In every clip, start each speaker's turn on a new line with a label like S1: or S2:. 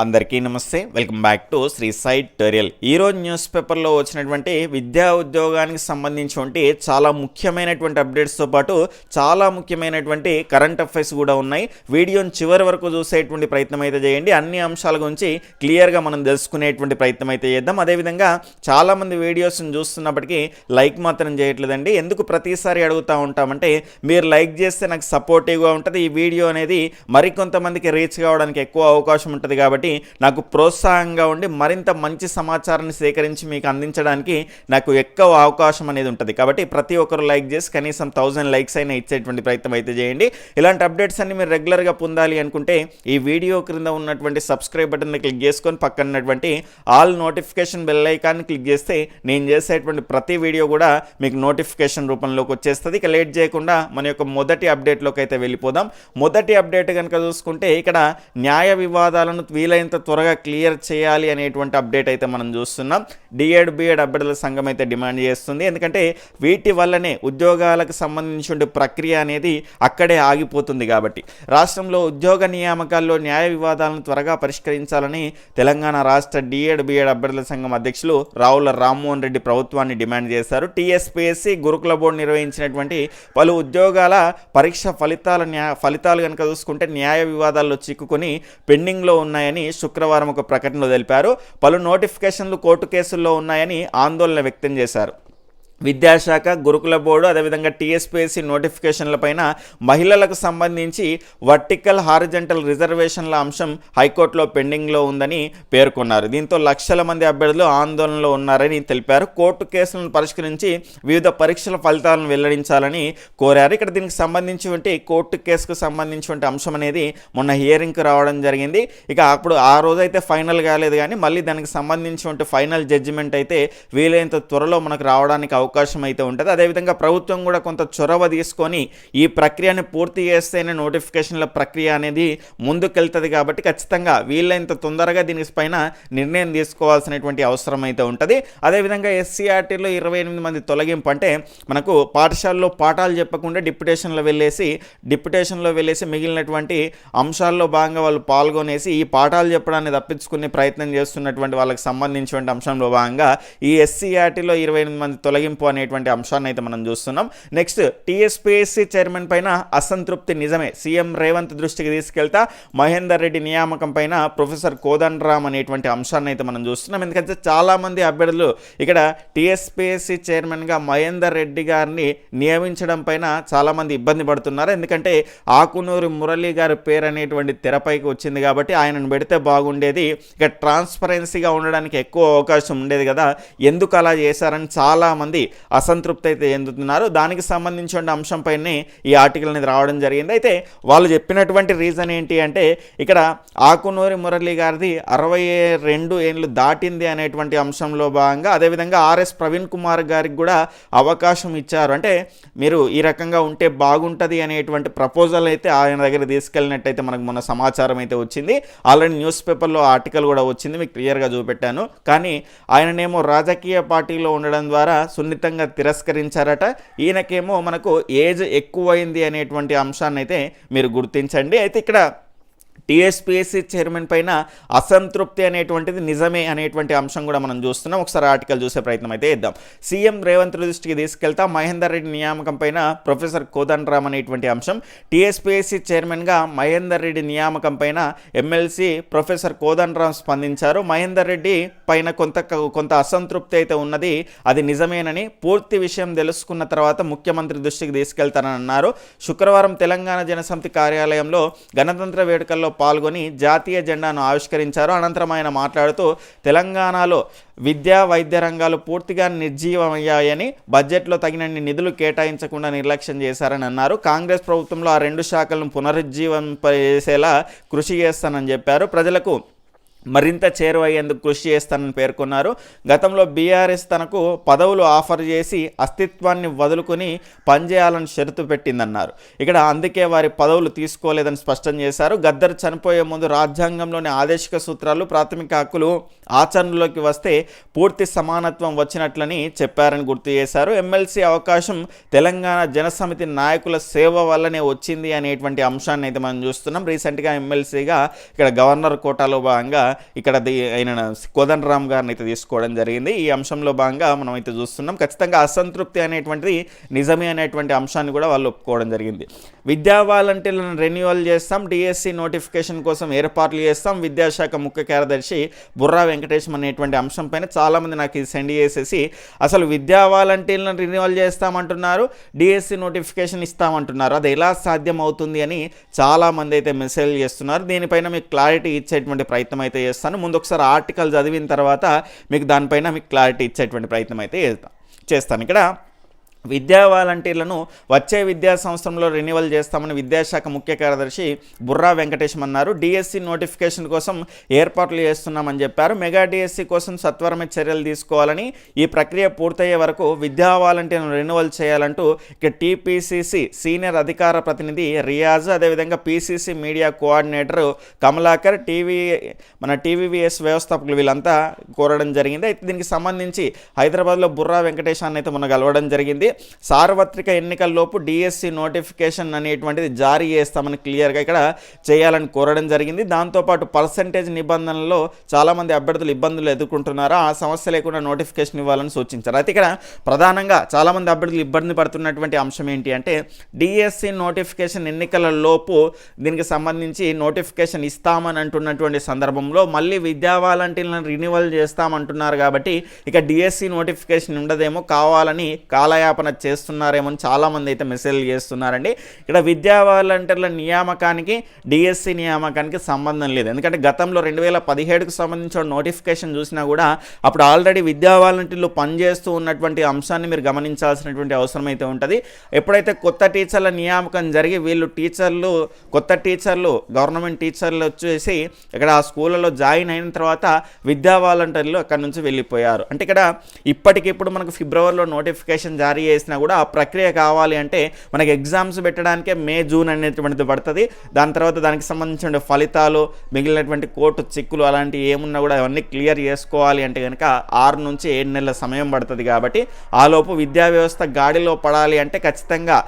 S1: అందరికీ నమస్తే. Welcome back to Shri సైట్ టోరియల్ ఈరోజు న్యూస్ పేపర్లో వచ్చినటువంటి విద్యా ఉద్యోగానికి సంబంధించినటువంటి చాలా ముఖ్యమైనటువంటి అప్డేట్స్తో పాటు చాలా ముఖ్యమైనటువంటి కరెంట్ అఫైర్స్ కూడా ఉన్నాయి. వీడియోని చివరి వరకు చూసేటువంటి ప్రయత్నం అయితే చేయండి. అన్ని అంశాల గురించి క్లియర్గా మనం తెలుసుకునేటువంటి ప్రయత్నం అయితే చేద్దాం. అదేవిధంగా చాలామంది వీడియోస్ని చూస్తున్నప్పటికీ లైక్ మాత్రం చేయట్లేదండి. ఎందుకు ప్రతిసారి అడుగుతూ ఉంటామంటే మీరు లైక్ చేస్తే నాకు సపోర్టివ్గా ఉంటుంది. ఈ వీడియో అనేది మరికొంతమందికి రీచ్ కావడానికి ఎక్కువ అవకాశం ఉంటుంది కాబట్టి నాకు ప్రోత్సాహంగా ఉండి మరింత మంచి సమాచారాన్ని సేకరించి మీకు అందించడానికి నాకు ఎక్కువ అవకాశం అనేది ఉంటుంది. కాబట్టి ప్రతి ఒక్కరు లైక్ చేసి కనీసం థౌజండ్ లైక్స్ అయినా ఇచ్చేటువంటి ప్రయత్నం అయితే చేయండి. ఇలాంటి అప్డేట్స్ అన్ని మీరు రెగ్యులర్గా పొందాలి అనుకుంటే ఈ వీడియో క్రింద ఉన్నటువంటి సబ్స్క్రైబ్ బటన్ని క్లిక్ చేసుకొని పక్కన ఉన్నటువంటి ఆల్ నోటిఫికేషన్ బెల్ ఐకాన్ని క్లిక్ చేస్తే నేను చేసేటువంటి ప్రతి వీడియో కూడా మీకు నోటిఫికేషన్ రూపంలోకి వచ్చేస్తుంది. ఇక లేట్ చేయకుండా మన యొక్క మొదటి అప్డేట్లోకి అయితే వెళ్ళిపోదాం. మొదటి అప్డేట్ కనుక చూసుకుంటే ఇక్కడ న్యాయ వివాదాలను వీలైన వీలైనంత త్వరగా క్లియర్ చేయాలి అనేటువంటి అప్డేట్ అయితే మనం చూస్తున్నాం. డిఎడ్ బిఎడ్ అభ్యర్థుల సంఘం అయితే డిమాండ్ చేస్తుంది. ఎందుకంటే వీటి వల్లనే ఉద్యోగాలకు సంబంధించిన ప్రక్రియ అనేది అక్కడే ఆగిపోతుంది కాబట్టి. రాష్ట్రంలో ఉద్యోగ నియామకాల్లో న్యాయ వివాదాలను త్వరగా పరిష్కరించాలని తెలంగాణ రాష్ట్ర డిఎడ్ బిఎడ్ అభ్యర్థుల సంఘం అధ్యక్షులు రావుల రామ్మోహన్ రెడ్డి ప్రభుత్వాన్ని డిమాండ్ చేశారు. టీఎస్పీఎస్సీ గురుకుల బోర్డు నిర్వహించినటువంటి పలు ఉద్యోగాల పరీక్ష ఫలితాల న్యాయ ఫలితాలు కనుక చూసుకుంటే న్యాయ వివాదాల్లో చిక్కుకొని పెండింగ్లో ఉన్నాయని శుక్రవారం ఒక ప్రకటనలో తెలిపారు. పలు నోటిఫికేషన్లు కోర్టు కేసుల్లో ఉన్నాయని ఆందోళన వ్యక్తం చేశారు. విద్యాశాఖ గురుకుల బోర్డు అదేవిధంగా టీఎస్పీఎస్సీ నోటిఫికేషన్లపైన మహిళలకు సంబంధించి వర్టికల్ హారిజెంటల్ రిజర్వేషన్ల అంశం హైకోర్టులో పెండింగ్లో ఉందని పేర్కొన్నారు. దీంతో లక్షల మంది అభ్యర్థులు ఆందోళనలో ఉన్నారని తెలిపారు. కోర్టు కేసులను పరిష్కరించి వివిధ పరీక్షల ఫలితాలను వెల్లడించాలని కోరారు. ఇక్కడ దీనికి సంబంధించి కోర్టు కేసుకు సంబంధించినటువంటి అంశం అనేది మొన్న హియరింగ్కి రావడం జరిగింది. ఇక అప్పుడు ఆ రోజైతే ఫైనల్ కాలేదు కానీ మళ్ళీ దానికి సంబంధించినటువంటి ఫైనల్ జడ్జిమెంట్ అయితే వీలైనంత త్వరలో మనకు రావడానికి అవకాశం అవకాశం అయితే ఉంటుంది. అదేవిధంగా ప్రభుత్వం కూడా కొంత చొరవ తీసుకొని ఈ ప్రక్రియను పూర్తి చేస్తేనే నోటిఫికేషన్ల ప్రక్రియ అనేది ముందుకెళ్తుంది కాబట్టి ఖచ్చితంగా వీలైనంత తొందరగా దీనిపైన నిర్ణయం తీసుకోవాల్సినటువంటి అవసరం అయితే ఉంటుంది. అదేవిధంగా ఎస్సీఆర్టీలో ఇరవై ఎనిమిది మంది తొలగింపు అంటే మనకు పాఠశాలలో పాఠాలు చెప్పకుండా డిప్యుటేషన్లో వెళ్ళేసి డిప్యుటేషన్లో వెళ్ళేసి మిగిలినటువంటి అంశాల్లో భాగంగా వాళ్ళు పాల్గొనేసి ఈ పాఠాలు చెప్పడాన్ని తప్పించుకునే ప్రయత్నం చేస్తున్నటువంటి వాళ్ళకి సంబంధించినటువంటి అంశంలో భాగంగా ఈ ఎస్సీఆర్టీలో ఇరవై ఎనిమిది మంది తొలగింపు అనేటువంటి అంశాన్ని అయితే మనం చూస్తున్నాం. నెక్స్ట్ టీఎస్పీఎస్సీ చైర్మన్ పైన అసంతృప్తి నిజమే. సీఎం రేవంత్ దృష్టికి తీసుకెళ్తా. మహేందర్ రెడ్డి నియామకం పైన ప్రొఫెసర్ కోదండరామ్ అనేటువంటి అంశాన్ని అయితే మనం చూస్తున్నాం. ఎందుకంటే చాలామంది అభ్యర్థులు ఇక్కడ టీఎస్పీఎస్సీ చైర్మన్గా మహేందర్ రెడ్డి గారిని నియమించడం పైన చాలామంది ఇబ్బంది పడుతున్నారు. ఎందుకంటే ఆకునూరి మురళి గారి పేరు అనేటువంటి తెరపైకి వచ్చింది కాబట్టి ఆయనను పెడితే బాగుండేది. ఇక ట్రాన్స్పరెన్సీగా ఉండడానికి ఎక్కువ అవకాశం ఉండేది కదా. ఎందుకు అలా చేశారని చాలామంది అసంతృప్తి అయితే చెందుతున్నారు దానికి సంబంధించిన అంశంపైనే ఈ ఆర్టికల్ అనేది రావడం జరిగింది. అయితే వాళ్ళు చెప్పినటువంటి రీజన్ ఏంటి అంటే ఇక్కడ ఆకునూరి మురళి గారిది అరవై రెండు ఏళ్ళు దాటింది అనేటువంటి అంశంలో భాగంగా అదేవిధంగా ఆర్ఎస్ ప్రవీణ్ కుమార్ గారికి కూడా అవకాశం ఇచ్చారు. అంటే మీరు ఈ రకంగా ఉంటే బాగుంటుంది అనేటువంటి ప్రపోజల్ అయితే ఆయన దగ్గర తీసుకెళ్ళినట్టయితే మనకు మొన్న సమాచారం అయితే వచ్చింది. ఆల్రెడీ న్యూస్ పేపర్లో ఆర్టికల్ కూడా వచ్చింది మీకు క్లియర్గా చూపెట్టాను. కానీ ఆయననేమో రాజకీయ పార్టీలో ఉండడం ద్వారా సున్నితంగా తిరస్కరించారట. ఈయనకేమో మనకు ఏజ్ ఎక్కువైంది అనేటువంటి అంశాన్ని అయితే మీరు గుర్తించండి. అయితే ఇక్కడ టీఎస్పీఎస్సీ చైర్మన్ పైన అసంతృప్తి అనేటువంటిది నిజమే అనేటువంటి అంశం కూడా మనం చూస్తున్నాం. ఒకసారి ఆర్టికల్ చూసే ప్రయత్నం అయితే ఇద్దాం సీఎం రేవంత్ దృష్టికి తీసుకెళ్తా మహేందర్ రెడ్డి నియామకం పైన ప్రొఫెసర్ కోదండరామ్ అనేటువంటి అంశం. టీఎస్పీఎస్సీ చైర్మన్గా మహేందర్ రెడ్డి నియామకం పైన ఎమ్మెల్సీ ప్రొఫెసర్ కోదండరామ్ స్పందించారు. మహేందర్ రెడ్డి పైన కొంత కొంత అసంతృప్తి అయితే ఉన్నది. అది నిజమేనని పూర్తి విషయం తెలుసుకున్న తర్వాత ముఖ్యమంత్రి దృష్టికి తీసుకెళ్తానని అన్నారు. శుక్రవారం తెలంగాణ జనసమితి కార్యాలయంలో గణతంత్ర వేడుకల్లో పాల్గొని జాతీయ జెండాను ఆవిష్కరించారు. అనంతరం ఆయన మాట్లాడుతూ తెలంగాణలో విద్యా వైద్య రంగాలు పూర్తిగా నిర్జీవమయ్యాయని బడ్జెట్లో తగినన్ని నిధులు కేటాయించకుండా నిర్లక్ష్యం చేశారని అన్నారు. కాంగ్రెస్ ప్రభుత్వంలో ఆ రెండు శాఖలను పునరుజ్జీవింపజేసేలా కృషి చేస్తానని చెప్పారు. ప్రజలకు మరింత చేరువయ్యేందుకు కృషి చేస్తానని పేర్కొన్నారు. గతంలో బీఆర్ఎస్ తనకు పదవులు ఆఫర్ చేసి అస్తిత్వాన్ని వదులుకొని పనిచేయాలని షరతు పెట్టిందన్నారు. ఇక్కడ అందుకే వారి పదవులు తీసుకోలేదని స్పష్టం చేశారు. గద్దర్ చనిపోయే ముందు రాజ్యాంగంలోని ఆదేశిక సూత్రాలు ప్రాథమిక హక్కులు ఆచరణలోకి వస్తే పూర్తి సమానత్వం వచ్చినట్లని చెప్పారని గుర్తు చేశారు. ఎమ్మెల్సీ అవకాశం తెలంగాణ జనసమితి నాయకుల సేవ వల్లనే వచ్చింది అనేటువంటి అంశాన్ని అయితే మనం చూస్తున్నాం. రీసెంట్గా ఎమ్మెల్సీగా ఇక్కడ గవర్నర్ కోటాలో భాగంగా ఇక్కడ ఆయన కోదన్ రామ్ గారిని అయితే తీసుకోవడం జరిగింది. ఈ అంశంలో భాగంగా మనం అయితే చూస్తున్నాం. ఖచ్చితంగా అసంతృప్తి అనేటువంటిది నిజమే అనేటువంటి అంశాన్ని కూడా వాళ్ళు ఒప్పుకోవడం జరిగింది. విద్యా వాలంటీర్లను రెన్యువల్ చేస్తాం. డిఎస్సి నోటిఫికేషన్ కోసం ఏర్పాట్లు చేస్తాం. విద్యాశాఖ ముఖ్య కార్యదర్శి బుర్రా వెంకటేశం అనేటువంటి అంశం పైన చాలామంది నాకు ఇది సెండ్ చేసేసి అసలు విద్యా వాలంటీర్లను రెన్యువల్ చేస్తామంటున్నారు. డిఎస్సి నోటిఫికేషన్ ఇస్తామంటున్నారు. అది ఎలా సాధ్యం అవుతుంది అని చాలామంది అయితే మెసేజ్ చేస్తున్నారు. దీనిపైన మీకు క్లారిటీ ఇచ్చేటువంటి ప్రయత్నం అయితే చేస్తాను ముందు ఒకసారి ఆర్టికల్ చదివిన తర్వాత మీకు దానిపైన మీకు క్లారిటీ ఇచ్చేటువంటి ప్రయత్నం అయితే చేస్తాను చేస్తాను. ఇక్కడ విద్యా వాలంటీర్లను వచ్చే విద్యా సంవత్సరంలో రెన్యువల్ చేస్తామని విద్యాశాఖ ముఖ్య కార్యదర్శి బుర్రా వెంకటేశం అన్నారు. డిఎస్సి నోటిఫికేషన్ కోసం ఏర్పాట్లు చేస్తున్నామని చెప్పారు. మెగా డిఎస్సి కోసం సత్వరమే చర్యలు తీసుకోవాలని ఈ ప్రక్రియ పూర్తయ్యే వరకు విద్యా వాలంటీర్లను రెన్యువల్ చేయాలంటూ ఇక టీపీసీసీ సీనియర్ అధికార ప్రతినిధి రియాజ్ అదేవిధంగా PCC media coordinator Kamalakar TV మన టీవీవీఎస్ వ్యవస్థాపకులు వీళ్ళంతా కోరడం జరిగింది. అయితే దీనికి సంబంధించి హైదరాబాద్లో బుర్రా వెంకటేశాన్ని అయితే మొన్న కలవడం జరిగింది. సార్వత్రిక ఎన్నికల్లోపు డిఎస్సి నోటిఫికేషన్ అనేటువంటిది జారీ చేస్తామని క్లియర్గా ఇక్కడ చేయాలని కోరడం జరిగింది. దాంతోపాటు పర్సంటేజ్ నిబంధనల్లో చాలామంది అభ్యర్థులు ఇబ్బందులు ఎదుర్కొంటున్నారు? ఆ సమస్య లేకుండా నోటిఫికేషన్ ఇవ్వాలని సూచించారు. అయితే ఇక్కడ ప్రధానంగా చాలామంది అభ్యర్థులు ఇబ్బంది పడుతున్నటువంటి అంశం ఏంటి అంటే డిఎస్సి నోటిఫికేషన్ ఎన్నికల లోపు దీనికి సంబంధించి నోటిఫికేషన్ ఇస్తామని అంటున్నటువంటి సందర్భంలో మళ్ళీ విద్యా వాలంటీర్లను రినివల్ చేస్తామంటున్నారు కాబట్టి ఇక డిఎస్సి నోటిఫికేషన్ ఉండదేమో కావాలని కాలయాపన చేస్తున్నారేమో అని చాలామంది అయితే మెసేజ్లు చేస్తున్నారండి. ఇక్కడ విద్యా వాలంటీర్ల నియామకానికి డిఎస్సి నియామకానికి సంబంధం లేదు. ఎందుకంటే గతంలో రెండు వేల పదిహేడుకు సంబంధించిన నోటిఫికేషన్ చూసినా కూడా అప్పుడు ఆల్రెడీ విద్యా వాలంటీర్లు పనిచేస్తూ ఉన్నటువంటి అంశాన్ని మీరు గమనించాల్సినటువంటి అవసరం అయితే ఉంటుంది. ఎప్పుడైతే కొత్త టీచర్ల నియామకం జరిగి వీళ్ళు టీచర్లు కొత్త టీచర్లు గవర్నమెంట్ టీచర్లు వచ్చేసి ఇక్కడ ఆ స్కూళ్ళలో జాయిన్ అయిన తర్వాత విద్యా వాలంటీర్లు అక్కడ నుంచి వెళ్ళిపోయారు. అంటే ఇక్కడ ఇప్పటికిప్పుడు మనకు ఫిబ్రవరిలో నోటిఫికేషన్ జారీ చేసినా కూడా ఆ ప్రక్రియ కావాలి అంటే మనకి ఎగ్జామ్స్ పెట్టడానికే మే జూన్ అనేటువంటిది పడుతుంది. దాని తర్వాత దానికి సంబంధించిన ఫలితాలు మిగిలినటువంటి కోర్టు చిక్కులు అలాంటివి ఏమున్నా కూడా అవన్నీ క్లియర్ చేసుకోవాలి అంటే కనుక ఆరు నుంచి ఏడు నెలల సమయం పడుతుంది కాబట్టి ఆలోపు విద్యా వ్యవస్థ గాడిలో పడాలి అంటే ఖచ్చితంగా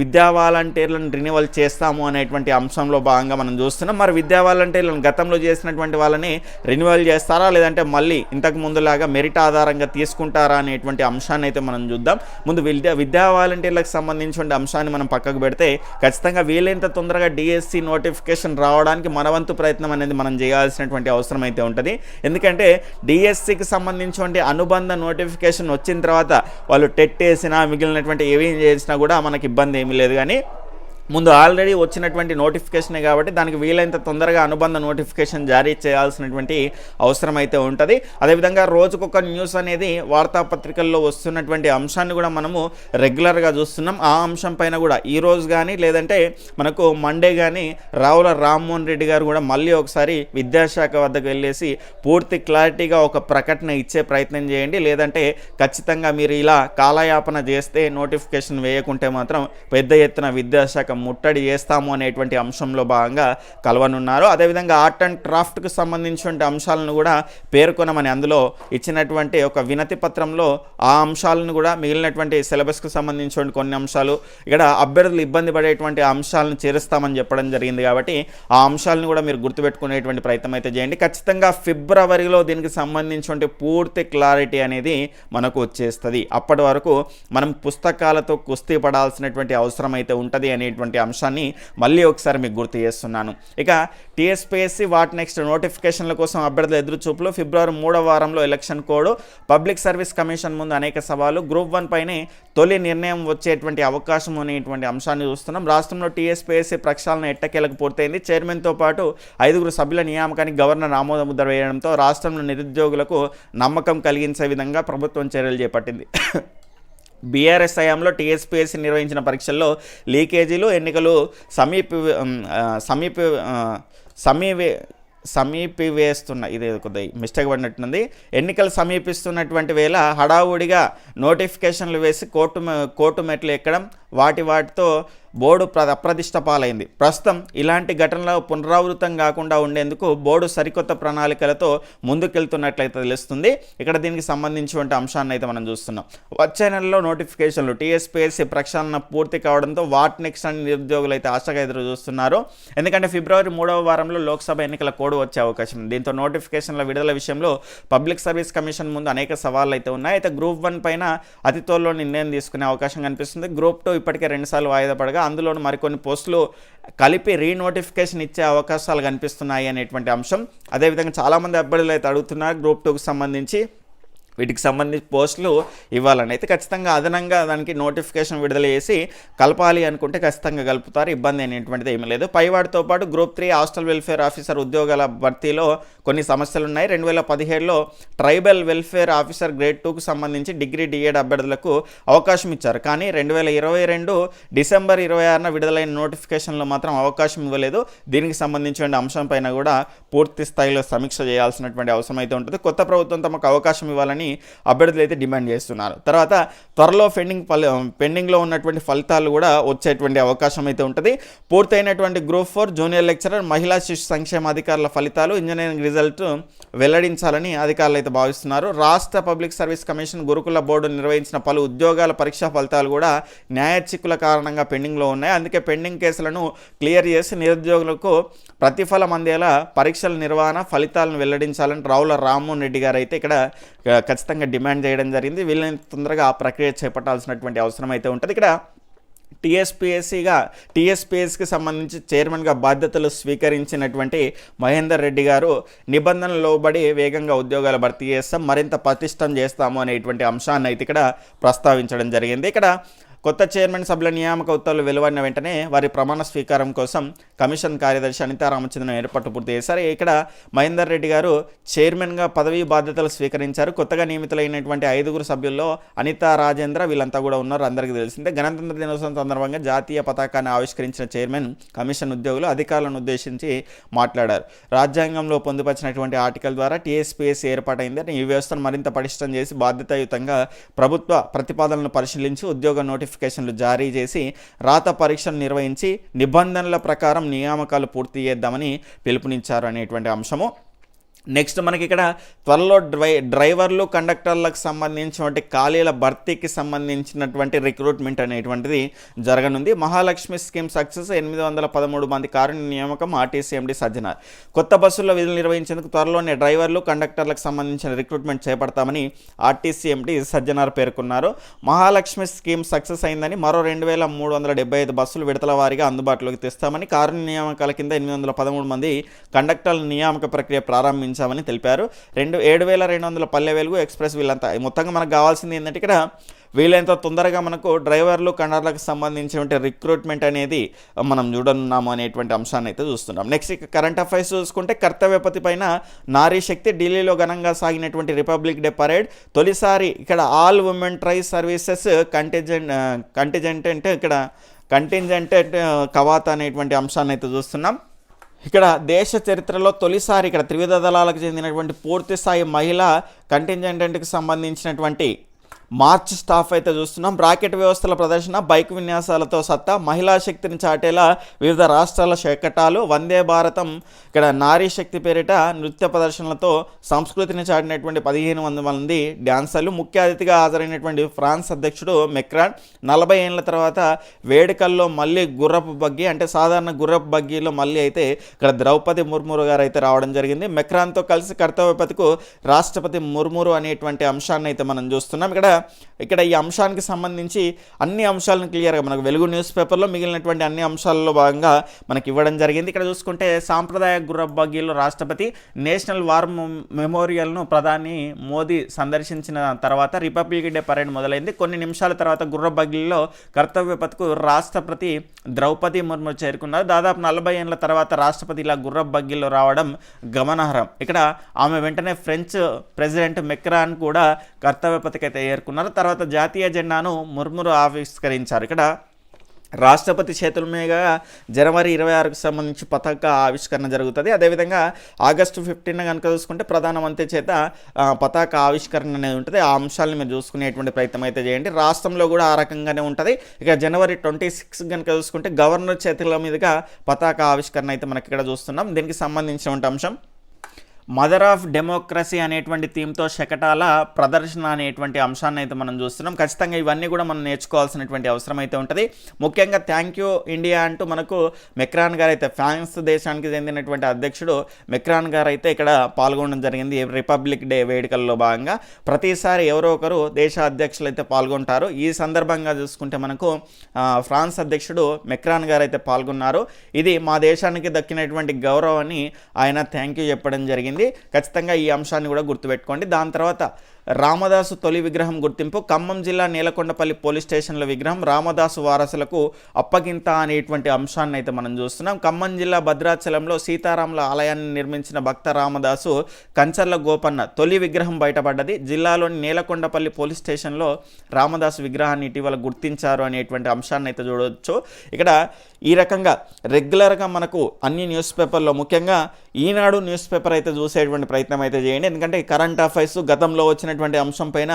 S1: విద్యా వాలంటీర్లను రినివల్ చేస్తాము అనేటువంటి అంశంలో భాగంగా మనం చూస్తున్నాం. మరి విద్యా వాలంటీర్లను గతంలో చేసినటువంటి వాళ్ళని రెన్యువల్ చేస్తారా? లేదంటే మళ్ళీ ఇంతకు ముందులాగా మెరిట్ ఆధారంగా తీసుకుంటారా అనేటువంటి అంశాన్ని అయితే మనం చూద్దాం. ముందు విద్యా విద్యా వాలంటీర్లకు సంబంధించిన అంశాన్ని మనం పక్కకు పెడితే ఖచ్చితంగా వీలైనంత తొందరగా డిఎస్సి నోటిఫికేషన్ రావడానికి మనవంతు ప్రయత్నం అనేది మనం చేయాల్సినటువంటి అవసరం అయితే ఉంటుంది. ఎందుకంటే డిఎస్సికి సంబంధించినటువంటి అనుబంధ నోటిఫికేషన్ వచ్చిన తర్వాత వాళ్ళు టెట్ వేసినా మిగిలినటువంటి ఏవి చేసినా కూడా మనకి ఇబ్బంది ఏమీ లేదు. కానీ ముందు ఆల్రెడీ వచ్చినటువంటి నోటిఫికేషనే కాబట్టి దానికి వీలైనంత తొందరగా అనుబంధ నోటిఫికేషన్ జారీ చేయాల్సినటువంటి అవసరం అయితే ఉంటుంది. అదేవిధంగా రోజుకొక న్యూస్ అనేది వార్తాపత్రికల్లో వస్తున్నటువంటి అంశాన్ని కూడా మనము రెగ్యులర్గా చూస్తున్నాం. ఆ అంశం పైన కూడా ఈ రోజు కానీ లేదంటే మనకు మండే కానీ రావుల రామ్మోహన్ రెడ్డి గారు కూడా మళ్ళీ ఒకసారి విద్యాశాఖ వద్దకు వెళ్ళేసి పూర్తి క్లారిటీగా ఒక ప్రకటన ఇచ్చే ప్రయత్నం చేయండి. లేదంటే ఖచ్చితంగా మీరు ఇలా కాలయాపన చేస్తే నోటిఫికేషన్ వేయకుంటే మాత్రం పెద్ద ఎత్తున విద్యాశాఖ ముట్టడి చేస్తాము అనేటువంటి అంశంలో భాగంగా కలవనున్నారు. అదేవిధంగా ఆర్ట్ అండ్ క్రాఫ్ట్కు సంబంధించినటువంటి అంశాలను కూడా పేర్కొనమని అందులో ఇచ్చినటువంటి ఒక వినతి పత్రంలో ఆ అంశాలను కూడా మిగిలినటువంటి సిలబస్కు సంబంధించినటువంటి కొన్ని అంశాలు ఇక్కడ అభ్యర్థులు ఇబ్బంది పడేటువంటి అంశాలను చేరుస్తామని చెప్పడం జరిగింది కాబట్టి ఆ అంశాలను కూడా మీరు గుర్తుపెట్టుకునేటువంటి ప్రయత్నం అయితే చేయండి. ఖచ్చితంగా ఫిబ్రవరిలో దీనికి సంబంధించినటువంటి పూర్తి క్లారిటీ అనేది మనకు వచ్చేస్తుంది. అప్పటి వరకు మనం పుస్తకాలతో కుస్తీ పడాల్సినటువంటి అవసరం అయితే ఉంటుంది అనేటువంటి అనేటువంటి అంశాన్ని మళ్ళీ ఒకసారి మీకు గుర్తు చేస్తున్నాను. ఇక టీఎస్పీఎస్సీ వాట్ నెక్స్ట్ నోటిఫికేషన్ల కోసం అభ్యర్థుల ఎదురుచూపులు ఫిబ్రవరి మూడవ వారంలో election code public service commission ముందు అనేక సవాలు గ్రూప్ వన్ పైనే తొలి నిర్ణయం వచ్చేటువంటి అవకాశం అనేటువంటి అంశాన్ని చూస్తున్నాం. రాష్ట్రంలో టీఎస్పీఎస్సీ ప్రక్షాళన ఎట్టకేలకు పూర్తయింది. చైర్మన్తో పాటు ఐదుగురు సభ్యుల నియామకానికి గవర్నర్ ఆమోద ముద్ర వేయడంతో రాష్ట్రంలో నిరుద్యోగులకు నమ్మకం కలిగించే విధంగా ప్రభుత్వం చర్యలు చేపట్టింది. బీఆర్ఎస్ హయాంలో టీఎస్పీఎస్సీ నిర్వహించిన పరీక్షల్లో లీకేజీలు ఎన్నికలు సమీప సమీప సమీవే సమీపివేస్తున్న ఇది కొద్ది మిస్టేక్ పడినట్టుంది. ఎన్నికలు సమీపిస్తున్నటువంటి వేళ హడావుడిగా నోటిఫికేషన్లు వేసి కోర్టు కోర్టు మెట్లు ఎక్కడం వాటి వాటితో బోర్డు ప్ర అప్రతిష్ట పాలైంది. ప్రస్తుతం ఇలాంటి ఘటనలు పునరావృతం కాకుండా ఉండేందుకు బోర్డు సరికొత్త ప్రణాళికలతో ముందుకెళ్తున్నట్లయితే తెలుస్తుంది. ఇక్కడ దీనికి సంబంధించినటువంటి అంశాన్ని అయితే మనం చూస్తున్నాం. వచ్చే నెలలో నోటిఫికేషన్లు టీఎస్పీఎస్సీ ప్రక్షాళన పూర్తి కావడంతో వాట్ నెక్స్ట్ అని నిరుద్యోగులు అయితే ఆశగా ఎదురు చూస్తున్నారు. ఎందుకంటే ఫిబ్రవరి మూడవ వారంలో లోక్సభ ఎన్నికల కోడ్ వచ్చే అవకాశం ఉంది. దీంతో నోటిఫికేషన్ల విడుదల విషయంలో పబ్లిక్ సర్వీస్ కమిషన్ ముందు అనేక సవాళ్ళు అయితే ఉన్నాయి. అయితే గ్రూప్ వన్ పైన అతి త్వరలో నిర్ణయం తీసుకునే అవకాశం కనిపిస్తుంది. గ్రూప్ టూ ఇప్పటికే రెండుసార్లు వాయిదా పడగా అందులోనూ మరికొన్ని పోస్టులు కలిపి రీనోటిఫికేషన్ ఇచ్చే అవకాశాలు కనిపిస్తున్నాయి అనేటువంటి అంశం. అదేవిధంగా చాలామంది అభ్యర్థులు అయితే అడుగుతున్నారు గ్రూప్ టూకి సంబంధించి. వీటికి సంబంధించి పోస్టులు ఇవ్వాలని. అయితే ఖచ్చితంగా అదనంగా దానికి నోటిఫికేషన్ విడుదల చేసి కలపాలి అనుకుంటే ఖచ్చితంగా కలుపుతారు. ఇబ్బంది అనేటువంటిది ఏమీ లేదు. పైవాడితో పాటు group three hostel welfare officer ఉద్యోగాల భర్తీలో కొన్ని సమస్యలు ఉన్నాయి. రెండు వేల పదిహేడులో ట్రైబల్ వెల్ఫేర్ ఆఫీసర్ గ్రేడ్ టూకు సంబంధించి డిగ్రీ డిఎడ్ అభ్యర్థులకు అవకాశం ఇచ్చారు. కానీ రెండు వేల ఇరవై రెండు డిసెంబర్ ఇరవై ఆరున విడుదలైన నోటిఫికేషన్లో మాత్రం అవకాశం ఇవ్వలేదు. దీనికి సంబంధించిన అంశం పైన కూడా పూర్తి స్థాయిలో సమీక్ష చేయాల్సినటువంటి అవసరం అయితే ఉంటుంది. కొత్త ప్రభుత్వం తమకు అవకాశం ఇవ్వాలని అభ్యర్థులు అయితే డిమాండ్ చేస్తున్నారు. తర్వాత త్వరలో పెండింగ్ ఫలి పెండింగ్లో ఉన్నటువంటి ఫలితాలు కూడా వచ్చేటువంటి అవకాశం అయితే ఉంటుంది. పూర్తయినటువంటి గ్రూప్ ఫోర్ జూనియర్ లెక్చరర్ మహిళా శిశు సంక్షేమ అధికారుల ఫలితాలు ఇంజనీరింగ్ రిజల్ట్ వెల్లడించాలని అధికారులు అయితే భావిస్తున్నారు. రాష్ట్ర పబ్లిక్ సర్వీస్ కమిషన్ గురుకుల బోర్డు నిర్వహించిన పలు ఉద్యోగాల పరీక్షా ఫలితాలు కూడా న్యాయ చిక్కుల కారణంగా పెండింగ్లో ఉన్నాయి. అందుకే పెండింగ్ కేసులను క్లియర్ చేసి నిరుద్యోగులకు ప్రతిఫలం అందేలా పరీక్షల నిర్వహణ ఫలితాలను వెల్లడించాలని రావుల రామ్మోహన్ రెడ్డి గారు అయితే ఇక్కడ ఖచ్చితంగా డిమాండ్ చేయడం జరిగింది. వీళ్ళని తొందరగా ఆ ప్రక్రియ చేపట్టాల్సినటువంటి అవసరం అయితే ఉంటుంది. ఇక్కడ టీఎస్పీఎస్సీగా టీఎస్పీఎస్కి సంబంధించి చైర్మన్గా బాధ్యతలు స్వీకరించినటువంటి మహేందర్ రెడ్డి గారు నిబంధనలు లోబడి వేగంగా ఉద్యోగాలు భర్తీ చేస్తాం మరింత పటిష్టం చేస్తాము అనేటువంటి అంశాన్ని అయితే ఇక్కడ ప్రస్తావించడం జరిగింది. ఇక్కడ కొత్త చైర్మన్ సభ్యుల నియామక ఉత్తర్వులు వెలువడిన వెంటనే వారి ప్రమాణ స్వీకారం కోసం కమిషన్ కార్యదర్శి అనితా రామచంద్రన్ ఏర్పాటు పూర్తి చేశారు. ఇక్కడ మహేందర్ రెడ్డి గారు చైర్మన్గా పదవీ బాధ్యతలు స్వీకరించారు. కొత్తగా నియమితులైనటువంటి ఐదుగురు సభ్యుల్లో అనితా రాజేంద్ర వీళ్ళంతా కూడా ఉన్నారు. అందరికీ తెలిసిందే గణతంత్ర దినోత్సవం సందర్భంగా జాతీయ పతాకాన్ని ఆవిష్కరించిన చైర్మన్ కమిషన్ ఉద్యోగులు అధికారులను ఉద్దేశించి మాట్లాడారు. రాజ్యాంగంలో పొందుపరిచినటువంటి ఆర్టికల్ ద్వారా టీఎస్పీఎస్ ఏర్పాటైందని ఈ వ్యవస్థను మరింత పటిష్టం చేసి బాధ్యతాయుతంగా ప్రభుత్వ ప్రతిపాదనలను పరిశీలించి ఉద్యోగ నోటిఫికేషన్లు జారీ చేసి రాత పరీక్షలు నిర్వహించి నిబంధనల ప్రకారం నియామకాలు పూర్తి చేద్దామని పిలుపునిచ్చారు అనేటువంటి అంశము. నెక్స్ట్ మనకి ఇక్కడ త్వరలో డ్రై డ్రైవర్లు కండక్టర్లకు సంబంధించినటువంటి ఖాళీల భర్తీకి సంబంధించినటువంటి రిక్రూట్మెంట్ అనేటువంటిది జరగనుంది. మహాలక్ష్మి స్కీమ్ సక్సెస్ ఎనిమిది వందల పదమూడు మంది కారుణ్య నియామకం ఆర్టీసీ ఎండి సజ్జనార్. కొత్త బస్సుల్లో విధులు నిర్వహించేందుకు త్వరలోనే డ్రైవర్లు కండక్టర్లకు సంబంధించిన రిక్రూట్మెంట్ చేపడతామని ఆర్టీసీ ఎండి సజ్జనార్ పేర్కొన్నారు. మహాలక్ష్మి స్కీమ్ సక్సెస్ అయిందని మరో రెండు వేల మూడు వందల డెబ్బై ఐదు బస్సులు విడతల వారీగా అందుబాటులోకి తెస్తామని కారుణ్య నియామకాల కింద ఎనిమిది వందల పదమూడు మంది కండక్టర్ల నియామక ప్రక్రియ ప్రారంభించారు. ప్రారంభించామని తెలిపారు. రెండు ఏడు వేల రెండు వందల పల్లె వెలుగు ఎక్స్ప్రెస్ వీళ్ళంతా. మొత్తంగా మనకు కావాల్సింది ఏంటంటే ఇక్కడ వీలైనంత తొందరగా మనకు డ్రైవర్లు కండర్లకు సంబంధించినటువంటి రిక్రూట్మెంట్ అనేది మనం చూడనున్నాము అనేటువంటి అంశాన్ని అయితే చూస్తున్నాం. నెక్స్ట్ ఇక కరెంట్ అఫైర్స్ చూసుకుంటే కర్తవ్యపతి పైన నారీ శక్తి ఢిల్లీలో ఘనంగా సాగినటువంటి రిపబ్లిక్ డే పరేడ్ తొలిసారి ఇక్కడ all women tri services contingent contingent అంటే ఇక్కడ కంటింజెంట్ కవాత అనేటువంటి అంశాన్ని అయితే చూస్తున్నాం. ఇక్కడ దేశ చరిత్రలో తొలిసారి ఇక్కడ త్రివిధ దళాలకు చెందినటువంటి పూర్తి స్థాయి మహిళా కంటింజెంటెంట్కి సంబంధించినటువంటి మార్చ్ స్టాఫ్ అయితే చూస్తున్నాం. రాకెట్ వ్యవస్థల ప్రదర్శన బైక్ విన్యాసాలతో సత్తా మహిళా శక్తిని చాటేలా వివిధ రాష్ట్రాల శకటాలు. వందే భారతం. ఇక్కడ నారీ శక్తి పేరిట నృత్య ప్రదర్శనలతో సంస్కృతిని చాటినటువంటి పదిహేను వందల మంది డ్యాన్సర్లు ముఖ్య అతిథిగా హాజరైనటువంటి ఫ్రాన్స్ అధ్యక్షుడు మెక్రాన్. నలభై ఏళ్ళ తర్వాత వేడుకల్లో మళ్ళీ గుర్రపు బగ్గి అంటే సాధారణ గుర్రపు బగ్గీలో మళ్ళీ అయితే ఇక్కడ ద్రౌపది ముర్మురు గారు అయితే రావడం జరిగింది. మెక్రాన్తో కలిసి కర్తవ్యపతికు రాష్ట్రపతి ముర్మురు అనేటువంటి అంశాన్ని అయితే మనం చూస్తున్నాం. ఇక్కడ ఇక్కడ ఈ అంశానికి సంబంధించి అన్ని అంశాలను క్లియర్గా మనకు వెలుగు న్యూస్ పేపర్లో మిగిలినటువంటి అన్ని అంశాలలో భాగంగా మనకి ఇవ్వడం జరిగింది. ఇక్కడ చూసుకుంటే సాంప్రదాయ గుర్రబ్బగీలో రాష్ట్రపతి నేషనల్ వార్ మెమోరియల్ను ప్రధాని మోదీ సందర్శించిన తర్వాత రిపబ్లిక్ డే పరేడ్ మొదలైంది. కొన్ని నిమిషాల తర్వాత గుర్రపు కర్తవ్య పథకు రాష్ట్రపతి ద్రౌపది ముర్ము చేరుకున్నారు. దాదాపు నలభై ఏళ్ళ తర్వాత రాష్ట్రపతి ఇలా గుర్రపు రావడం గమనార్హం. ఇక్కడ ఆమె వెంటనే ఫ్రెంచ్ ప్రెసిడెంట్ మెక్రాన్ కూడా కర్తవ్య పథకైతే ఏర్కొన్నారు తర్వాత జాతీయ జెండాను ముర్మురు ఆవిష్కరించారు. ఇక్కడ రాష్ట్రపతి చేతుల మీద జనవరి ఇరవై ఆరుకు సంబంధించి పతాక ఆవిష్కరణ జరుగుతుంది. అదేవిధంగా ఆగస్టు ఫిఫ్టీన్ కనుక చూసుకుంటే ప్రధానమంత్రి చేత పతాక ఆవిష్కరణ అనేది ఉంటుంది. ఆ అంశాలను మీరు చూసుకునేటువంటి ప్రయత్నం అయితే చేయండి. రాష్ట్రంలో కూడా ఆ రకంగానే ఉంటుంది. ఇక జనవరి ట్వంటీ సిక్స్ కనుక చూసుకుంటే గవర్నర్ చేతుల మీదుగా పతాక ఆవిష్కరణ అయితే మనకి ఇక్కడ చూస్తున్నాం. దీనికి సంబంధించినటువంటి అంశం మదర్ ఆఫ్ డెమోక్రసీ అనేటువంటి థీమ్తో శకటాల ప్రదర్శన అనేటువంటి అంశాన్ని అయితే మనం చూస్తున్నాం. ఖచ్చితంగా ఇవన్నీ కూడా మనం నేర్చుకోవాల్సినటువంటి అవసరం అయితే ఉంటుంది. ముఖ్యంగా థ్యాంక్ యూ ఇండియా అంటూ మనకు మెక్రాన్ గారు అయితే ఫ్రాన్స్ దేశానికి చెందినటువంటి అధ్యక్షుడు మెక్రాన్ గారు అయితే ఇక్కడ పాల్గొనడం జరిగింది. రిపబ్లిక్ డే వేడుకల్లో భాగంగా ప్రతిసారి ఎవరో ఒకరు దేశ అధ్యక్షులు అయితే పాల్గొంటారు. ఈ సందర్భంగా చూసుకుంటే మనకు ఫ్రాన్స్ అధ్యక్షుడు మెక్రాన్ గారు అయితే పాల్గొన్నారు. ఇది మా దేశానికి దక్కినటువంటి గౌరవాన్ని ఆయన థ్యాంక్ యూ చెప్పడం జరిగింది. ఖచ్చితంగా ఈ అంశాన్ని కూడా గుర్తుపెట్టుకోండి. దాని తర్వాత రామదాసు తొలి విగ్రహం గుర్తింపు ఖమ్మం జిల్లా నీలకొండపల్లి పోలీస్ స్టేషన్ల విగ్రహం రామదాసు వారసులకు అప్పగింత అనేటువంటి అంశాన్ని అయితే మనం చూస్తున్నాం. ఖమ్మం జిల్లా భద్రాచలంలో సీతారాముల ఆలయాన్ని నిర్మించిన భక్త రామదాసు కంచర్ల గోపన్న తొలి విగ్రహం బయటపడ్డది. జిల్లాలోని నీలకొండపల్లి పోలీస్ స్టేషన్లో రామదాసు విగ్రహాన్ని ఇటీవల గుర్తించారు అనేటువంటి అంశాన్ని అయితే చూడవచ్చు ఇక్కడ ఈ రకంగా రెగ్యులర్గా మనకు అన్ని న్యూస్ పేపర్లో ముఖ్యంగా ఈనాడు న్యూస్ పేపర్ అయితే చూసేటువంటి ప్రయత్నం అయితే చేయండి. ఎందుకంటే కరెంట్ అఫైర్స్ గతంలో వచ్చిన అంశం పైన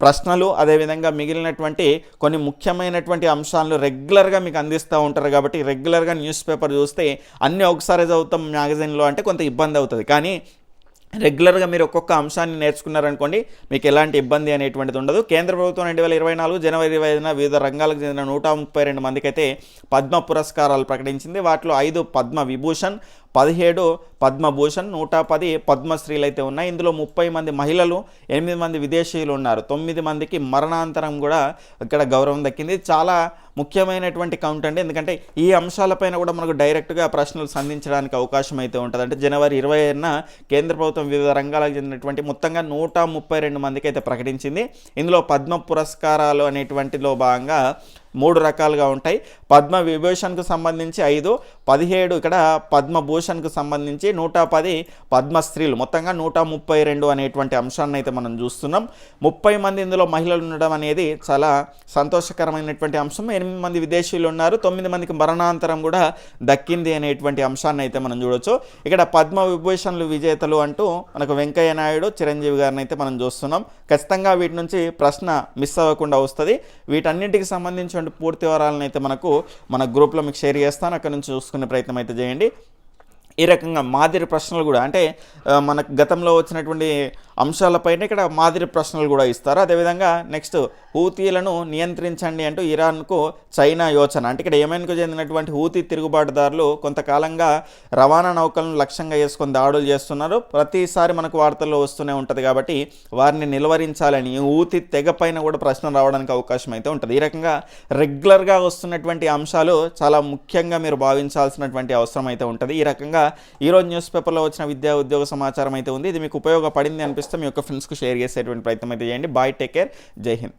S1: ప్రశ్నలు అదేవిధంగా మిగిలినటువంటి కొన్ని ముఖ్యమైనటువంటి అంశాలను రెగ్యులర్గా మీకు అందిస్తూ ఉంటారు కాబట్టి రెగ్యులర్గా న్యూస్ పేపర్ చూస్తే అన్నీ ఒకసారి చదువుతాం మ్యాగజైన్లో అంటే కొంత ఇబ్బంది అవుతుంది. కానీ రెగ్యులర్గా మీరు ఒక్కొక్క అంశాన్ని నేర్చుకున్నారనుకోండి మీకు ఎలాంటి ఇబ్బంది అనేటువంటిది ఉండదు. కేంద్ర ప్రభుత్వం రెండు వేల ఇరవై నాలుగు జనవరి ఇరవై ఐదున వివిధ రంగాలకు చెందిన నూట ముప్పై రెండు మందికి అయితే పద్మ పురస్కారాలు ప్రకటించింది. వాటిలో ఐదు పద్మ విభూషణ్ పదిహేడు పద్మభూషణ్ నూట పది పద్మశ్రీలు అయితే ఉన్నాయి. ఇందులో ముప్పై మంది మహిళలు ఎనిమిది మంది విదేశీయులు ఉన్నారు. తొమ్మిది మందికి మరణాంతరం కూడా ఇక్కడ గౌరవం దక్కింది. చాలా ముఖ్యమైనటువంటి కౌంట్ అండి. ఎందుకంటే ఈ అంశాలపైన కూడా మనకు డైరెక్ట్గా ప్రశ్నలు సంధించడానికి అవకాశం అయితే ఉంటుంది అంటే జనవరి ఇరవై ఐదున కేంద్ర ప్రభుత్వం వివిధ రంగాలకు చెందినటువంటి మొత్తంగా నూట ముప్పై రెండు మందికి అయితే ప్రకటించింది. ఇందులో పద్మ పురస్కారాలు అనేటువంటిలో భాగంగా మూడు రకాలుగా ఉంటాయి. పద్మ విభూషణ్కు సంబంధించి ఐదు పదిహేడు ఇక్కడ పద్మభూషణ్కు సంబంధించి నూట పది పద్మస్త్రీలు మొత్తంగా నూట ముప్పై రెండు అనేటువంటి అంశాన్ని అయితే మనం చూస్తున్నాం. ముప్పై మంది ఇందులో మహిళలు ఉండడం అనేది చాలా సంతోషకరమైనటువంటి అంశం. ఎనిమిది మంది విదేశీయులు ఉన్నారు. తొమ్మిది మందికి మరణాంతరం కూడా దక్కింది అనేటువంటి అంశాన్ని అయితే మనం చూడొచ్చు. ఇక్కడ పద్మ విభూషణ్లు విజేతలు అంటూ మనకు వెంకయ్య నాయుడు చిరంజీవి గారిని అయితే మనం చూస్తున్నాం. ఖచ్చితంగా వీటి నుంచి ప్రశ్న మిస్ అవ్వకుండా వస్తుంది. వీటన్నింటికి సంబంధించిన పూర్తి వివరాలను అయితే మనకు మన గ్రూప్లో మీకు షేర్ చేస్తాను. అక్కడ నుంచి చూసుకునే ప్రయత్నం అయితే చేయండి. ఈ రకంగా మాదిరి ప్రశ్నలు కూడా అంటే మనకు గతంలో వచ్చినటువంటి అంశాలపైన ఇక్కడ మాదిరి ప్రశ్నలు కూడా ఇస్తారు. అదేవిధంగా నెక్స్ట్ హూతీలను నియంత్రించండి అంటూ ఇరాన్కు చైనా యోచన. అంటే ఇక్కడ యమెన్కు చెందినటువంటి హూతీ తిరుగుబాటుదారులు కొంతకాలంగా రవాణా నౌకలను లక్ష్యంగా చేసుకొని దాడులు చేస్తున్నారు. ప్రతిసారి మనకు వార్తల్లో వస్తూనే ఉంటుంది కాబట్టి వారిని నిలువరించాలని ఊతి హూతీ తెగ పైన కూడా ప్రశ్న రావడానికి అవకాశం అయితే ఉంటుంది. ఈ రకంగా రెగ్యులర్గా వస్తున్నటువంటి అంశాలు చాలా ముఖ్యంగా మీరు భావించాల్సినటువంటి అవసరం అయితే ఉంటుంది. ఈ రకంగా ఈరోజు న్యూస్ పేపర్లో వచ్చిన విద్యా ఉద్యోగ సమాచారం అయితే ఉంది. ఇది మీకు ఉపయోగపడింది అనిపిస్తే మీ యొక్క ఫ్రెండ్స్కు షేర్ చేసేటువంటి ప్రయత్నం అయితే చేయండి. Bye take care. Jai Hind.